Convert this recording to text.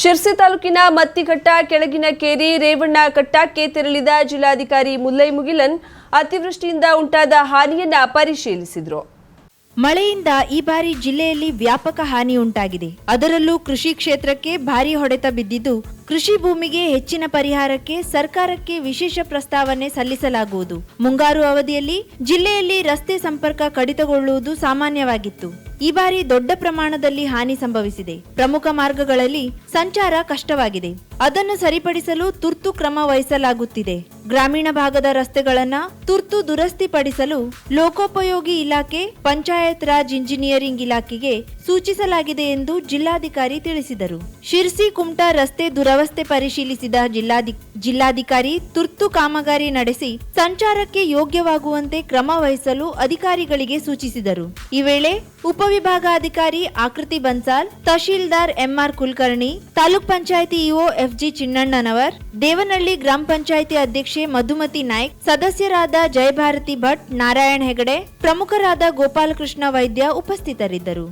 ಶಿರ್ಸಿ ತಾಲೂಕಿನ ಮತ್ತಿಘಟ್ಟ ಕೆಳಗಿನ ಕೇರಿ ರೇವಣ್ಣ ಕಟ್ಟಕ್ಕೆ ತೆರಳಿದ ಜಿಲ್ಲಾಧಿಕಾರಿ ಮುಲ್ಲೈ ಮುಗಿಲನ್ ಅತಿವೃಷ್ಟಿಯಿಂದ ಉಂಟಾದ ಹಾನಿಯನ್ನ ಪರಿಶೀಲಿಸಿದರು. ಮಳೆಯಿಂದ ಈ ಬಾರಿ ಜಿಲ್ಲೆಯಲ್ಲಿ ವ್ಯಾಪಕ ಹಾನಿ ಉಂಟಾಗಿದೆ. ಅದರಲ್ಲೂ ಕೃಷಿ ಕ್ಷೇತ್ರಕ್ಕೆ ಭಾರಿ ಹೊಡೆತ ಬಿದ್ದಿದ್ದು, ಕೃಷಿ ಭೂಮಿಗೆ ಹೆಚ್ಚಿನ ಪರಿಹಾರಕ್ಕೆ ಸರ್ಕಾರಕ್ಕೆ ವಿಶೇಷ ಪ್ರಸ್ತಾವನೆ ಸಲ್ಲಿಸಲಾಗುವುದು. ಮುಂಗಾರು ಅವಧಿಯಲ್ಲಿ ಜಿಲ್ಲೆಯಲ್ಲಿ ರಸ್ತೆ ಸಂಪರ್ಕ ಕಡಿತಗೊಳ್ಳುವುದು ಸಾಮಾನ್ಯವಾಗಿತ್ತು. ಈ ಬಾರಿ ದೊಡ್ಡ ಪ್ರಮಾಣದಲ್ಲಿ ಹಾನಿ ಸಂಭವಿಸಿದೆ. ಪ್ರಮುಖ ಮಾರ್ಗಗಳಲ್ಲಿ ಸಂಚಾರ ಕಷ್ಟವಾಗಿದೆ. ಅದನ್ನು ಸರಿಪಡಿಸಲು ತುರ್ತು ಕ್ರಮ ವಹಿಸಲಾಗುತ್ತಿದೆ. ಗ್ರಾಮೀಣ ಭಾಗದ ರಸ್ತೆಗಳನ್ನ ತುರ್ತು ದುರಸ್ತಿಪಡಿಸಲು ಲೋಕೋಪಯೋಗಿ ಇಲಾಖೆ, ಪಂಚಾಯತ್ ರಾಜ್ ಇಂಜಿನಿಯರಿಂಗ್ ಇಲಾಖೆಗೆ ಸೂಚಿಸಲಾಗಿದೆ ಎಂದು ಜಿಲ್ಲಾಧಿಕಾರಿ ತಿಳಿಸಿದರು. ಶಿರ್ಸಿ ಕುಮಟಾ ರಸ್ತೆ ದುರವಸ್ಥೆ ಪರಿಶೀಲಿಸಿದ ಜಿಲ್ಲಾಧಿ, ಜಿಲ್ಲಾಧಿಕಾರಿ ತುರ್ತು ಕಾಮಗಾರಿ ನಡೆಸಿ ಸಂಚಾರಕ್ಕೆ ಯೋಗ್ಯವಾಗುವಂತೆ ಕ್ರಮ ವಹಿಸಲು ಅಧಿಕಾರಿಗಳಿಗೆ ಸೂಚಿಸಿದರು. ಈ ವೇಳೆ ಉಪವಿಭಾಗಾಧಿಕಾರಿ ಆಕೃತಿ ಬನ್ಸಾಲ್, ತಹಶೀಲ್ದಾರ್ ಎಂಆರ್ ಕುಲಕರ್ಣಿ, ತಾಲೂಕ್ ಪಂಚಾಯತಿ ಇಒ ಎಫ್ಜಿ ಚಿನ್ನಣ್ಣನವರ್, ದೇವನಹಳ್ಳಿ ಗ್ರಾಮ ಪಂಚಾಯಿತಿ ಅಧ್ಯಕ್ಷೆ ಮಧುಮತಿ ನಾಯ್ಕ್, ಸದಸ್ಯರಾದ ಜಯಭಾರತಿ ಭಟ್, ನಾರಾಯಣ್ ಹೆಗಡೆ, ಪ್ರಮುಖರಾದ ಗೋಪಾಲಕೃಷ್ಣ ವೈದ್ಯ ಉಪಸ್ಥಿತರಿದ್ದರು.